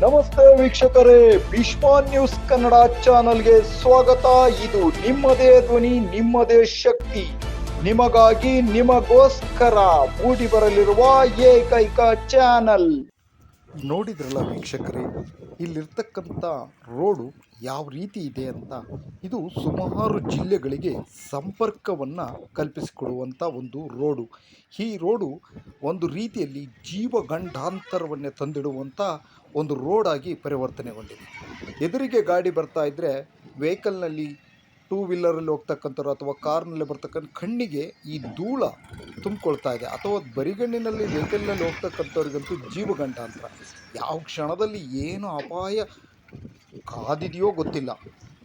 ನಮಸ್ತೆ ವೀಕ್ಷಕರೇ ಭೀಷ್ಮ ನ್ಯೂಸ್ ಕನ್ನಡ ಚಾನಲ್ಗೆ ಸ್ವಾಗತ. ಇದು ನಿಮ್ಮದೇ ಧ್ವನಿ, ನಿಮ್ಮದೇ ಶಕ್ತಿ. ನಿಮಗಾಗಿ, ನಿಮಗೋಸ್ಕರ ಮೂಡಿ ಬರಲಿರುವ ಏಕೈಕ ಚಾನಲ್. ನೋಡಿದ್ರಲ್ಲ ವೀಕ್ಷಕರೇ, ಇಲ್ಲಿರ್ತಕ್ಕಂಥ ರೋಡು ಯಾವ ರೀತಿ ಇದೆ ಅಂತ? ಇದು ಸುಮಾರು ಜಿಲ್ಲೆಗಳಿಗೆ ಸಂಪರ್ಕವನ್ನು ಕಲ್ಪಿಸಿಕೊಡುವಂಥ ಒಂದು ರೋಡು. ಈ ರೋಡು ಒಂದು ರೀತಿಯಲ್ಲಿ ಜೀವಗಂಡಾಂತರವನ್ನೇ ತಂದಿಡುವಂಥ ಒಂದು ರೋಡಾಗಿ ಪರಿವರ್ತನೆಗೊಂಡಿದೆ. ಎದುರಿಗೆ ಗಾಡಿ ಬರ್ತಾ ಇದ್ದರೆ ವೆಹಿಕಲ್ನಲ್ಲಿ ಟೂ ವೀಲರಲ್ಲಿ ಹೋಗ್ತಕ್ಕಂಥವ್ರು ಅಥವಾ ಕಾರ್ನಲ್ಲಿ ಬರ್ತಕ್ಕಂಥ ಕಣ್ಣಿಗೆ ಈ ಧೂಳ ತುಂಬಿಕೊಳ್ತಾ ಇದೆ. ಅಥವಾ ಬರಿಗಣ್ಣಿನಲ್ಲಿ, ವೆಹಿಕಲ್ನಲ್ಲಿ ಹೋಗ್ತಕ್ಕಂಥವ್ರಿಗಂತೂ ಜೀವಗಂಡಾಂತರ ಯಾವ ಕ್ಷಣದಲ್ಲಿ ಏನು ಅಪಾಯ ಕಾದಿದೆಯೋ ಗೊತ್ತಿಲ್ಲ.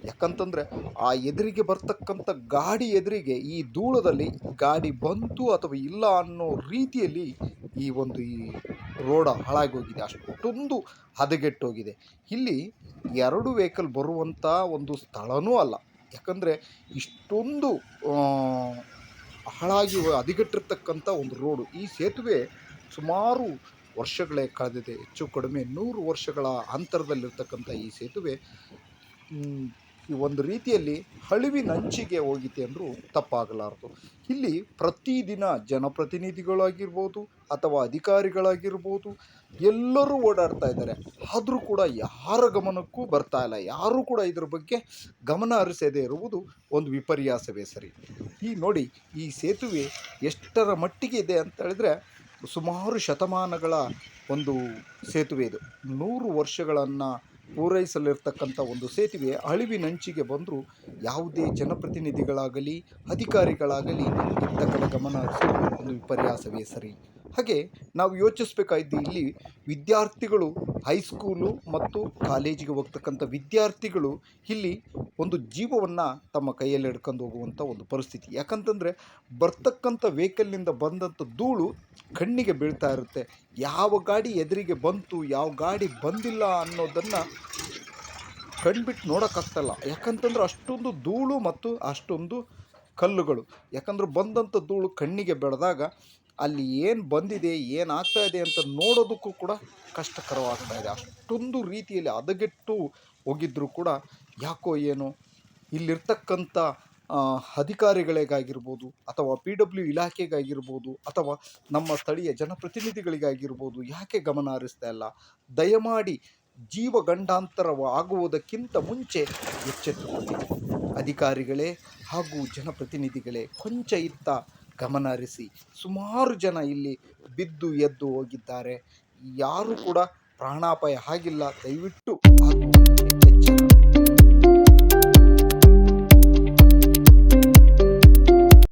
ಯಾಕಂತಂದರೆ ಆ ಎದುರಿಗೆ ಬರ್ತಕ್ಕಂಥ ಗಾಡಿ ಎದುರಿಗೆ ಈ ಧೂಳದಲ್ಲಿ ಗಾಡಿ ಬಂತು ಅಥವಾ ಇಲ್ಲ ಅನ್ನೋ ರೀತಿಯಲ್ಲಿ ಈ ಒಂದು ಈ ರೋಡ ಹಾಳಾಗೋಗಿದೆ. ಅಷ್ಟೊಂದು ಹದಗೆಟ್ಟೋಗಿದೆ. ಇಲ್ಲಿ ಎರಡು ವೆಹಿಕಲ್ ಬರುವಂಥ ಒಂದು ಸ್ಥಳನೂ ಅಲ್ಲ. ಯಾಕಂದರೆ ಇಷ್ಟೊಂದು ಹಾಳಾಗಿ ಹದಗೆಟ್ಟಿರ್ತಕ್ಕಂಥ ಒಂದು ರೋಡು. ಈ ಸೇತುವೆ ಸುಮಾರು ವರ್ಷಗಳೇ ಕಳೆದಿದೆ. ಹೆಚ್ಚು ಕಡಿಮೆ ನೂರು ವರ್ಷಗಳ ಅಂತರದಲ್ಲಿರ್ತಕ್ಕಂಥ ಈ ಸೇತುವೆ ಈ ಒಂದು ರೀತಿಯಲ್ಲಿ ಅಳಿವಿನಂಚಿಗೆ ಹೋಗಿದೆ ಅಂದರೂ ತಪ್ಪಾಗಲಾರದು. ಇಲ್ಲಿ ಪ್ರತಿದಿನ ಜನಪ್ರತಿನಿಧಿಗಳಾಗಿರ್ಬೋದು ಅಥವಾ ಅಧಿಕಾರಿಗಳಾಗಿರ್ಬೋದು ಎಲ್ಲರೂ ಓಡಾಡ್ತಾ ಇದ್ದಾರೆ. ಆದರೂ ಕೂಡ ಯಾರ ಗಮನಕ್ಕೂ ಬರ್ತಾ ಇಲ್ಲ. ಯಾರೂ ಕೂಡ ಇದ್ರ ಬಗ್ಗೆ ಗಮನ ಹರಿಸದೇ ಇರುವುದು ಒಂದು ವಿಪರ್ಯಾಸವೇ ಸರಿ. ಈ ನೋಡಿ ಈ ಸೇತುವೆ ಎಷ್ಟರ ಮಟ್ಟಿಗೆ ಇದೆ ಅಂತ ಹೇಳಿದ್ರೆ ಸುಮಾರು ಶತಮಾನಗಳ ಒಂದು ಸೇತುವೆ ಇದು. ನೂರು ವರ್ಷಗಳನ್ನು ಪೂರೈಸಲಿರ್ತಕ್ಕಂಥ ಒಂದು ಸೇತುವೆ ಅಳಿವಿನಂಚಿಗೆ ಬಂದರೂ ಯಾವುದೇ ಜನಪ್ರತಿನಿಧಿಗಳಾಗಲಿ, ಅಧಿಕಾರಿಗಳಾಗಲಿ ಇತ್ತ ಕಡೆ ಗಮನ ಹರಿಸೋದು ಒಂದು ವಿಪರ್ಯಾಸವೇ ಸರಿ. ಹಾಗೆ ನಾವು ಯೋಚಿಸಬೇಕಾದ್ದು ಇಲ್ಲಿ ವಿದ್ಯಾರ್ಥಿಗಳು ಹೈಸ್ಕೂಲು ಮತ್ತು ಕಾಲೇಜಿಗೆ ಹೋಗ್ತಕ್ಕಂಥ ವಿದ್ಯಾರ್ಥಿಗಳು ಇಲ್ಲಿ ಒಂದು ಜೀವವನ್ನು ತಮ್ಮ ಕೈಯಲ್ಲಿ ಹಿಡ್ಕೊಂಡು ಹೋಗುವಂಥ ಒಂದು ಪರಿಸ್ಥಿತಿ. ಯಾಕಂತಂದರೆ ಬರ್ತಕ್ಕಂಥ ವೆಹಿಕಲ್ನಿಂದ ಬಂದಂಥ ಧೂಳು ಕಣ್ಣಿಗೆ ಬೀಳ್ತಾ ಇರುತ್ತೆ. ಯಾವ ಗಾಡಿ ಎದುರಿಗೆ ಬಂತು, ಯಾವ ಗಾಡಿ ಬಂದಿಲ್ಲ ಅನ್ನೋದನ್ನು ಕಣ್ಬಿಟ್ಟು ನೋಡೋಕ್ಕಾಗ್ತಲ್ಲ. ಯಾಕಂತಂದ್ರೆ ಅಷ್ಟೊಂದು ಧೂಳು ಮತ್ತು ಅಷ್ಟೊಂದು ಕಲ್ಲುಗಳು. ಯಾಕಂದ್ರೆ ಬಂದಂಥ ಧೂಳು ಕಣ್ಣಿಗೆ ಬೆಳೆದಾಗ ಅಲ್ಲಿ ಏನು ಬಂದಿದೆ ಏನಾಗ್ತಾ ಇದೆ ಅಂತ ನೋಡೋದಕ್ಕೂ ಕೂಡ ಕಷ್ಟಕರವಾಗ್ತಾ ಇದೆ. ಅಷ್ಟೊಂದು ರೀತಿಯಲ್ಲಿ ಹದಗೆಟ್ಟು ಹೋಗಿದ್ದರೂ ಕೂಡ ಯಾಕೋ ಏನೋ ಇಲ್ಲಿರ್ತಕ್ಕಂಥ ಅಧಿಕಾರಿಗಳಿಗಾಗಿರ್ಬೋದು ಅಥವಾ ಪಿ ಡಬ್ಲ್ಯೂ ಇಲಾಖೆಗಾಗಿರ್ಬೋದು ಅಥವಾ ನಮ್ಮ ಸ್ಥಳೀಯ ಜನಪ್ರತಿನಿಧಿಗಳಿಗಾಗಿರ್ಬೋದು ಯಾಕೆ ಗಮನ ಹರಿಸ್ತಾ ಇಲ್ಲ? ದಯಮಾಡಿ ಆಗುವುದಕ್ಕಿಂತ ಮುಂಚೆ ಎಚ್ಚೆತ್ತುಕೊಳ್ಳಿ. ಅಧಿಕಾರಿಗಳೇ ಹಾಗೂ ಜನಪ್ರತಿನಿಧಿಗಳೇ, ಕೊಂಚ ಇತ್ತ ಗಮನ ಹರಿಸಿ ಸುಮಾರು ಜನ ಇಲ್ಲಿ ಬಿದ್ದು ಎದ್ದು ಹೋಗಿದ್ದಾರೆ. ಯಾರೂ ಕೂಡ ಪ್ರಾಣಾಪಾಯ ಆಗಿಲ್ಲ. ದಯವಿಟ್ಟು